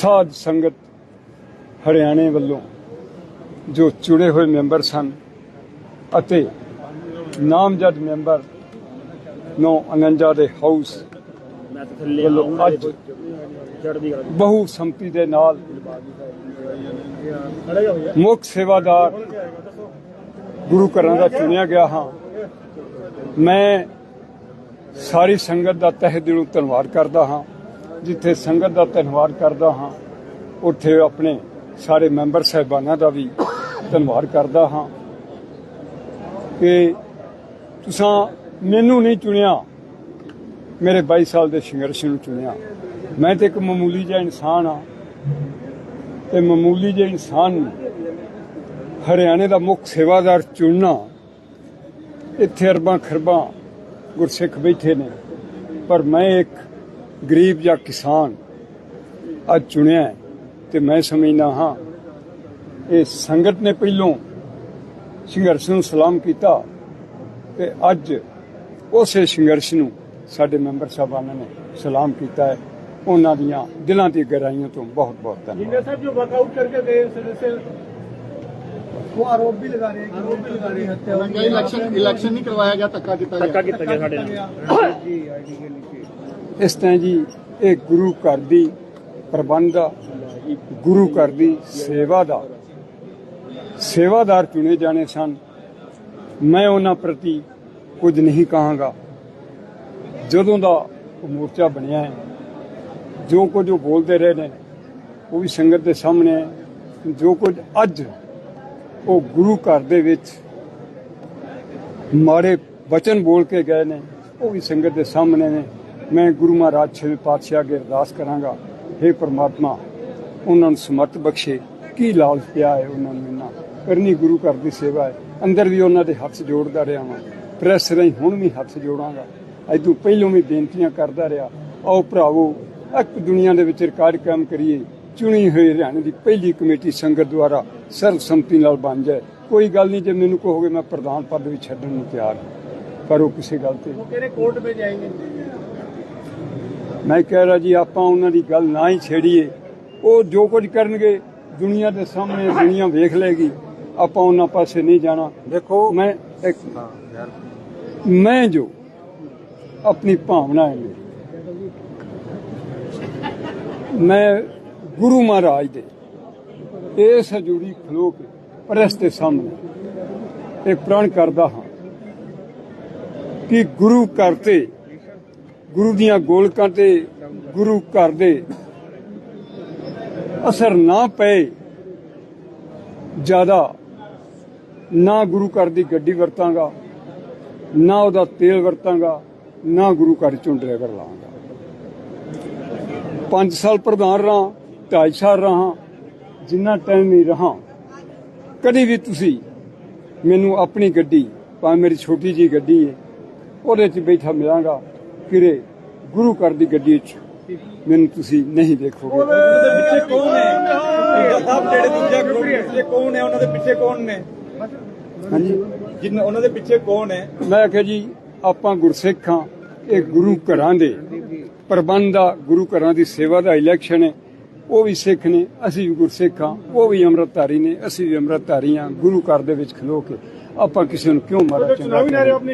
ਸਾਧ ਸੰਗਤ ਹਰਿਆਣੇ ਵੱਲੋਂ ਜੋ ਚੁਣੇ ਹੋਏ ਮੈਂਬਰ ਸਨ ਅਤੇ ਨਾਮਜ਼ਦ ਮੈਂਬਰ ਨੂੰ 49 ਦੇ ਹਾਊਸ ਵੱਲੋਂ ਅੱਜ ਬਹੁ ਸੰਮਤੀ ਦੇ ਨਾਲ ਮੁੱਖ ਸੇਵਾਦਾਰ ਗੁਰੂ ਘਰਾਂ ਦਾ ਚੁਣਿਆ ਗਿਆ ਹਾਂ। ਮੈਂ ਸਾਰੀ ਸੰਗਤ ਦਾ ਤਹਿ ਦਿਲੋਂ ਧੰਨਵਾਦ ਕਰਦਾ ਹਾਂ। ਜਿੱਥੇ ਸੰਗਤ ਦਾ ਧੰਨਵਾਦ ਕਰਦਾ ਹਾਂ, ਉੱਥੇ ਆਪਣੇ ਸਾਰੇ ਮੈਂਬਰ ਸਾਹਿਬਾਨਾਂ ਦਾ ਵੀ ਧੰਨਵਾਦ ਕਰਦਾ ਹਾਂ ਕਿ ਤੁਸੀਂ ਮੈਨੂੰ ਨਹੀਂ ਚੁਣਿਆ, ਮੇਰੇ 22 ਸਾਲ ਦੇ ਸੰਘਰਸ਼ ਨੂੰ ਚੁਣਿਆ। ਮੈਂ ਤੇ ਇੱਕ ਮਾਮੂਲੀ ਜਿਹਾ ਇਨਸਾਨ ਆ ਤੇ ਮਾਮੂਲੀ ਜਿਹੇ ਇਨਸਾਨ ਨੂੰ ਹਰਿਆਣੇ ਦਾ ਮੁੱਖ ਸੇਵਾਦਾਰ ਚੁਣਨਾ, ਇੱਥੇ ਅਰਬਾਂ ਖਰਬਾਂ ਗੁਰਸਿੱਖ ਬੈਠੇ ਨੇ, ਪਰ ਮੈਂ ਇੱਕ ਗਰੀਬ ਜਾਂ ਕਿਸਾਨ ਅੱਜ ਚੁਣਿਆ ਤੇ ਮੈਂ ਸਮਝਦਾ ਹਾਂ ਇਹ ਸੰਗਤ ਨੇ ਪਹਿਲੋਂ ਸੰਘਰਸ਼ ਨੂੰ ਸਲਾਮ ਕੀਤਾ ਤੇ ਅੱਜ ਉਸੇ ਸੰਘਰਸ਼ ਨੂੰ ਸਾਡੇ ਮੈਂਬਰ ਸਾਹਿਬਾਨਾਂ ਨੇ ਸਲਾਮ ਕੀਤਾ ਹੈ। ਉਹਨਾਂ ਦੀਆਂ ਦਿਲਾਂ ਦੀ ਗਹਿਰਾਈਆਂ ਤੋਂ ਬਹੁਤ ਬਹੁਤ ਧੰਨਵਾਦ। ਜਿੰਦਰ ਸਾਹਿਬ ਜੋ ਵਰਕਆਊਟ ਕਰਕੇ ਗਏ ਸਦस्य ਉਹ ਆਰੋਪ ਵੀ ਲਗਾ ਰਹੇ ਆਰੋਪ ਵੀ ਲਗਾ ਰਹੇ ਹੱਤਿਆ ਇਲੈਕਸ਼ਨ ਇਲੈਕਸ਼ਨ ਨਹੀਂ ਕਰਵਾਇਆ ਗਿਆ ਧੱਕਾ ਕੀਤਾ ਗਿਆ। ਧੱਕਾ ਕੀਤਾ ਗਿਆ ਸਾਡੇ ਨਾਲ। ਜੀ ਆਈਡੀ ਕੇ ਨੀਚੇ ਇਸ ਤਰ੍ਹਾਂ ਜੀ, ਇਹ ਗੁਰੂ ਘਰ ਦੀ ਪ੍ਰਬੰਧ ਦਾ ਗੁਰੂ ਘਰ ਦੀ ਸੇਵਾ ਦਾ ਸੇਵਾਦਾਰ ਚੁਣੇ ਜਾਣੇ ਸਨ। ਮੈਂ ਉਹਨਾਂ ਪ੍ਰਤੀ ਕੁਝ ਨਹੀਂ ਕਹਾਂਗਾ। ਜਦੋਂ ਦਾ ਉਹ ਮੋਰਚਾ ਬਣਿਆ ਹੈ, ਜੋ ਕੁਝ ਉਹ ਬੋਲਦੇ ਰਹੇ ਨੇ, ਉਹ ਵੀ ਸੰਗਤ ਦੇ ਸਾਹਮਣੇ ਹੈ। ਜੋ ਕੁਝ ਅੱਜ ਉਹ ਗੁਰੂ ਘਰ ਦੇ ਵਿੱਚ ਮਾੜੇ ਬਚਨ ਬੋਲ ਕੇ ਗਏ ਨੇ, ਉਹ ਵੀ ਸੰਗਤ ਦੇ ਸਾਹਮਣੇ ਨੇ। ਮੈਂ ਗੁਰੂ ਮਹਾਰਾਜ ਛੇਵੇਂ ਪਾਤਸ਼ਾਹ ਅਗੇ ਅਰਦਾਸ ਕਰਾਂਗਾ हे ਪਰਮਾਤਮਾ, ਉਹਨਾਂ ਨੂੰ ਸਮਰਥ ਬਖਸ਼ੇ, ਕੀ ਲਾਲਚ ਪਿਆ ਹੈ ਉਹਨਾਂ ਨੂੰ ਇੰਨਾ? ਕਰਨੀ ਗੁਰੂ ਘਰ ਦੀ ਸੇਵਾ ਹੈ, ਅੰਦਰ ਵੀ ਉਹਨਾਂ ਦੇ ਹੱਥ ਜੋੜਦਾ ਰਿਹਾ ਮੈਂ ਪ੍ਰੈਸ ਰਹੀ ਹੁਣ ਵੀ ਹੱਥ ਜੋੜਾਂਗਾ। ਅੱਜ ਤੋਂ ਪਹਿਲਾਂ ਵੀ ਬੇਨਤੀਆਂ ਕਰਦਾ ਰਿਹਾ, ਆਓ ਭਰਾਵੋ, ਇੱਕ ਦੁਨੀਆ ਦੇ ਵਿੱਚ ਰਿਕਾਰਡ ਕੰਮ ਕਰੀਏ, ਚੁਣੀ ਹੋਈ ਹਰਿਆਣੇ ਦੀ ਪਹਿਲੀ ਕਮੇਟੀ ਸੰਗਤ ਦੁਆਰਾ ਸਰਵ ਸੰਮਤੀ ਨਾਲ ਬਣ ਜਾਏ। ਕੋਈ ਗੱਲ ਨਹੀਂ, ਜੇ ਮੈਨੂੰ ਕਹੋਗੇ ਮੈਂ ਪ੍ਰਧਾਨ ਪਦ ਵੀ ਛੱਡਣ ਨੂੰ ਤਿਆਰ ਪਰ ਉਹ ਕਿਸੇ ਗੱਲ ਤੇ ਉਹ ਕਹਿੰਦੇ ਕੋਰਟ ਵਿੱਚ ਜਾਏਗੇ ਮੈਂ ਕਹਿ ਰਿਹਾ ਜੀ ਆਪਾਂ ਉਹਨਾਂ ਦੀ ਗੱਲ ਨਾ ਹੀ ਛੇੜੀਏ। ਉਹ ਜੋ ਕੁਝ ਕਰਨਗੇ ਦੁਨੀਆ ਦੇ ਸਾਹਮਣੇ ਦੁਨੀਆ ਵੇਖ ਲੇਗੀ ਆਪਾਂ ਉਹਨਾਂ ਪਾਸੇ ਨਹੀਂ ਜਾਣਾ। ਦੇਖੋ ਮੈਂ ਇੱਕ ਮੈਂ ਜੋ ਆਪਣੀ ਭਾਵਨਾ ਹੈ ਮੇਰੀ ਮੈਂ ਗੁਰੂ ਮਹਾਰਾਜ ਦੇ ਇਸ ਹਜ਼ੂਰੀ ਖਲੋ ਕੇ ਪ੍ਰੈਸ ਦੇ ਸਾਹਮਣੇ ਇਹ ਪ੍ਰਣ ਕਰਦਾ ਹਾਂ ਕਿ ਗੁਰੂ ਘਰ ਤੇ ਗੁਰੂ ਦੀਆਂ ਗੋਲਕਾਂ ਤੇ ਗੁਰੂ ਘਰ ਦੇ ਅਸਰ ਨਾ ਪਏ, ਜ਼ਿਆਦਾ ਨਾ ਗੁਰੂ ਘਰ ਦੀ ਗੱਡੀ ਵਰਤਾਂਗਾ, ਨਾ ਉਹਦਾ ਤੇਲ ਵਰਤਾਂਗਾ, ਨਾ ਗੁਰੂ ਘਰ ਚੋਂ ਡਰਾਈਵਰ ਲਾਂਗਾ 5 ਸਾਲ ਪ੍ਰਧਾਨ ਰਹਾ 2.5 ਸਾਲ ਰਹਾ, ਜਿੰਨਾ ਟਾਈਮ ਨਹੀਂ ਰਹਾ, ਕਦੀ ਵੀ ਤੁਸੀਂ ਮੈਨੂੰ ਆਪਣੀ ਗੱਡੀ, ਭਾਵੇਂ ਮੇਰੀ ਛੋਟੀ ਜੀ ਗੱਡੀ ਹੈ, ਉਹਦੇ 'ਚ ਬੈਠਾ ਮਿਲਾਂਗਾ। ਕਿਰੇ ਗੁਰੂ ਘਰ ਦੀ ਗੱਡੀ 'ਚ ਮੈਨੂੰ ਤੁਸੀਂ ਨਹੀਂ ਦੇਖੋਗੇ। ਉਹਦੇ ਪਿੱਛੇ ਕੌਣ ਨੇ? ਸਾਹਿਬ ਜਿਹੜੇ ਦੂਜਾ ਗਰੁੱਪ ਪਿੱਛੇ ਕੌਣ ਨੇ? ਉਹਨਾਂ ਦੇ ਪਿੱਛੇ ਕੌਣ ਨੇ? ਹਾਂਜੀ। ਜਿੰਨ ਉਹਨਾਂ ਦੇ ਪਿੱਛੇ ਕੌਣ ਹੈ ਮੈਂ ਕਿਹਾ ਜੀ ਆਪਾਂ ਗੁਰਸਿੱਖ ਹਾਂ ਇਹ ਗੁਰੂ ਘਰਾਂ ਦੇ ਪ੍ਰਬੰਧ ਆ ਗੁਰੂ ਘਰਾਂ ਦੀ ਸੇਵਾ ਦਾ ਇਲੈਕਸ਼ਨ ਹੈ। ਉਹ ਵੀ ਸਿੱਖ ਨੇ ਅਸੀਂ ਵੀ ਗੁਰਸਿੱਖ ਹਾਂ ਉਹ ਵੀ ਅੰਮ੍ਰਿਤਧਾਰੀ ਨੇ ਅਸੀਂ ਵੀ ਅੰਮ੍ਰਿਤਧਾਰੀ ਹਾਂ ਗੁਰੂ ਘਰ ਦੇ ਵਿੱਚ ਖਲੋ ਕੇ ਆਪਾਂ ਕਿਸੇ ਨੂੰ ਕਿਉਂ ਮਾਰਾ ਚੰਗਾ